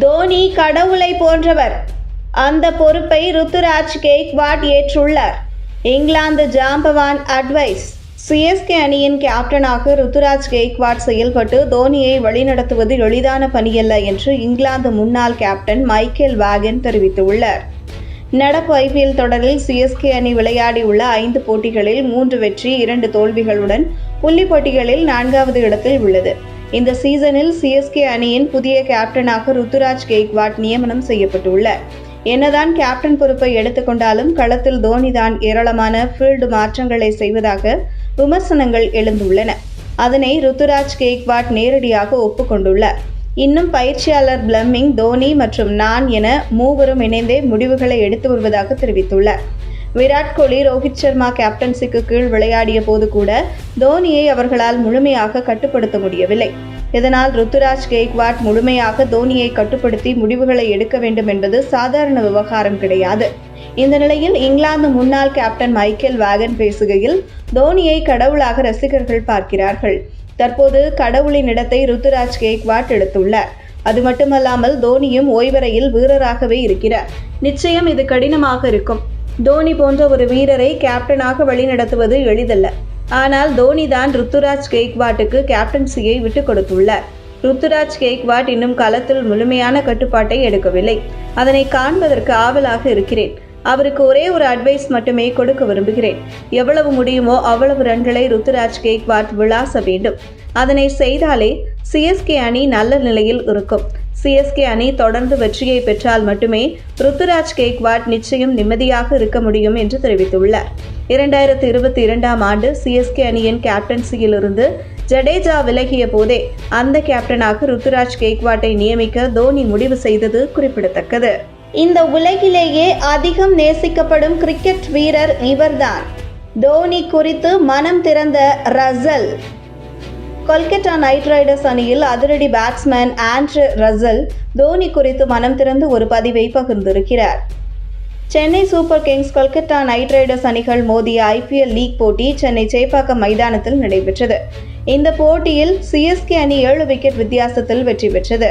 தோனி கடவுளை போன்றவர். அந்த பொறுப்பை ருத்துராஜ் கேக்வாட் ஏற்றுள்ளார். இங்கிலாந்து ஜாம்பவான் அட்வைஸ். சிஎஸ்கே அணியின் கேப்டனாக ருத்துராஜ் கெய்க்வாட் செயல்பட்டு தோனியை வழிநடத்துவது எளிதான பணியல்ல என்று இங்கிலாந்து முன்னாள் கேப்டன் மைக்கேல் வாகன் தெரிவித்துள்ளார். நடப்பு ஐபிஎல் தொடரில் சிஎஸ்கே அணி விளையாடியுள்ள ஐந்து போட்டிகளில் மூன்று வெற்றி இரண்டு தோல்விகளுடன் புள்ளி போட்டிகளில் நான்காவது இடத்தில் உள்ளது. இந்த சீசனில் சிஎஸ்கே அணியின் புதிய கேப்டனாக ருத்துராஜ் கெய்க்வாட் நியமனம் செய்யப்பட்டுள்ளார் என்னதான் கேப்டன் பொறுப்பை எடுத்துக்கொண்டாலும் களத்தில் தோனிதான் ஏராளமான ஃபீல்டு மாற்றங்களை செய்வதாக விமர்சனங்கள் எழுந்துள்ளன. அதனை ருத்துராஜ் கெய்க்வாட் நேரடியாக ஒப்புக்கொண்டுள்ளார் இன்னும் பயிற்சியாளர் பிளம்மிங் தோனி மற்றும் நான் என மூவரும் இணைந்தே முடிவுகளை எடுத்து வருவதாக தெரிவித்துள்ளார் விராட் கோலி ரோஹித் சர்மா கேப்டன்சிக்கு கீழ் விளையாடிய போது கூட தோனியை அவர்களால் முழுமையாக கட்டுப்படுத்த முடியவில்லை. இதனால் ருத்துராஜ் கெய்க்வாட் முழுமையாக தோனியை கட்டுப்படுத்தி முடிவுகளை எடுக்க வேண்டும் என்பது சாதாரண விவகாரம் கிடையாது. இந்த நிலையில் இங்கிலாந்து முன்னாள் கேப்டன் மைக்கேல் வேகன் பேசுகையில் தோனியை கடவுளாக ரசிகர்கள் பார்க்கிறார்கள். தற்போது கடவுளின் இடத்தை ருத்துராஜ் கெய்க்வாட் எடுத்துள்ளார். அது மட்டுமல்லாமல் தோனியும் ஓய்வறையில் வீரராகவே இருக்கிறார். நிச்சயம் இது கடினமாக இருக்கும். தோனி போன்ற ஒரு வீரரை கேப்டனாக வழிநடத்துவது எளிதல்ல. ஆனால் தோனி தான் ருத்துராஜ் கெய்க்வாட்டுக்கு கேப்டன்சியை விட்டுக் கொடுத்துள்ளார். ருத்துராஜ் கெய்க்வாட் இன்னும் களத்தில் முழுமையான கட்டுப்பாட்டை எடுக்கவில்லை. அதனை காண்பதற்கு ஆவலாக இருக்கிறேன். அவருக்கு ஒரே ஒரு அட்வைஸ் மட்டுமே கொடுக்க விரும்புகிறேன். எவ்வளவு முடியுமோ அவ்வளவு ரன்களை ருத்துராஜ் கேக்வாட் விளாச வேண்டும். அதனை செய்தாலே சிஎஸ்கே அணி நல்ல நிலையில் இருக்கும். சிஎஸ்கே அணி தொடர்ந்து வெற்றியை பெற்றால் மட்டுமே ருத்துராஜ் கேக்வாட் நிச்சயம் நிம்மதியாக இருக்க முடியும் என்று தெரிவித்துள்ளார். இரண்டாயிரத்தி இருபத்தி இரண்டாம் ஆண்டு சிஎஸ்கே அணியின் கேப்டன்சியில் இருந்து ஜடேஜா விலகிய போதே அந்த கேப்டனாக ருத்துராஜ் கேக்வாட்டை நியமிக்க தோனி முடிவு செய்தது குறிப்பிடத்தக்கது. இந்த உலகிலேயே அதிகம் நேசிக்கப்படும் கிரிக்கெட் வீரர் இவர்தான். தோனி குறித்து மனம் திறந்த ரசல். கொல்கத்தா நைட் ரைடர்ஸ் அணியில் அதிரடி பேட்ஸ்மேன் ஆண்ட்ரு ரசல் தோனி குறித்து மனம் திறந்து ஒரு பதிவை பகிர்ந்திருக்கிறார். Chennai Super Kings Kolkata Knight Riders அணிகள் மோதிய ஐபிஎல் லீக் போட்டி சென்னை சேப்பாக்கம் மைதானத்தில் நடைபெற்றது. இந்த போட்டியில் சிஎஸ்கே அணி ஏழு விக்கெட் வித்தியாசத்தில் வெற்றி பெற்றது.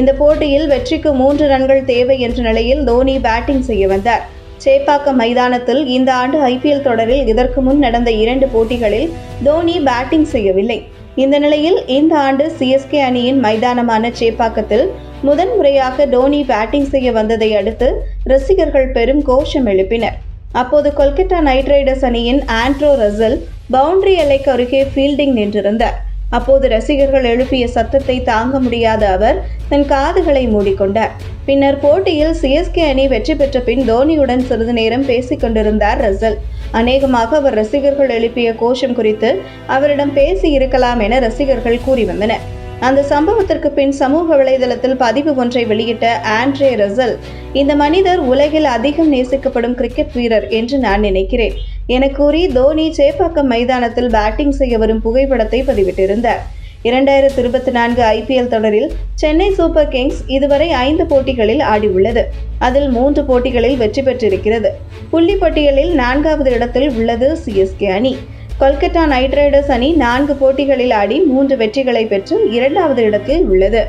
இந்த போட்டியில் வெற்றிக்கு மூன்று ரன்கள் தேவை என்ற நிலையில் தோனி பேட்டிங் செய்ய வந்தார். சேப்பாக்கம் மைதானத்தில் இந்த ஆண்டு ஐபிஎல் தொடரில் இதற்கு முன் நடந்த இரண்டு போட்டிகளில் தோனி பேட்டிங் செய்யவில்லை. இந்த நிலையில் இந்த ஆண்டு சிஎஸ்கே அணியின் மைதானமான சேப்பாக்கத்தில் முதன்முறையாக டோனி பேட்டிங் செய்ய வந்ததை அடுத்து ரசிகர்கள் பெரும் கோஷம் எழுப்பினர். அப்போது கொல்கத்தா நைட் ரைடர்ஸ் அணியின் ஆண்ட்ரோ ரசல் பவுண்டரி எல்லைக்கு அருகே ஃபீல்டிங் நின்றிருந்தார். அப்போது ரசிகர்கள் எழுப்பிய சத்தத்தை தாங்க முடியாத அவர் தன் காதுகளை மூடிக்கொண்டார். பின்னர் போட்டியில் சிஎஸ்கே அணி வெற்றி பெற்ற பின் தோனியுடன் சிறிது நேரம் பேசிக் கொண்டிருந்தார் ரசல். அநேகமாக அவர் ரசிகர்கள் எழுப்பிய கோஷம் குறித்து அவரிடம் பேசி இருக்கலாம் என ரசிகர்கள் கூறி வந்தனர். அந்த சம்பவத்திற்கு பின் சமூக வலைதளத்தில் பதிவு ஒன்றை வெளியிட்ட ஆண்ட்ரே ரசல் இந்த மனிதர் உலகில் அதிகம் நேசிக்கப்படும் கிரிக்கெட் வீரர் என்று நான் நினைக்கிறேன் என கூறி தோனி சேப்பாக்கம் மைதானத்தில் பேட்டிங் செய்ய வரும் புகைப்படத்தை பதிவிட்டிருந்தார். இரண்டாயிரத்தி இருபத்தி நான்கு ஐபிஎல் தொடரில் சென்னை சூப்பர் கிங்ஸ் இதுவரை ஐந்து போட்டிகளில் ஆடியுள்ளது. அதில் மூன்று போட்டிகளில் வெற்றி பெற்றிருக்கிறது. புள்ளி பட்டியலில் நான்காவது இடத்தில் உள்ளது சிஎஸ்கே அணி. கொல்கத்தா நைட் ரைடர்ஸ் அணி நான்கு போட்டிகளில் ஆடி மூன்று வெற்றிகளை பெற்று இரண்டாவது இடத்தில் உள்ளது.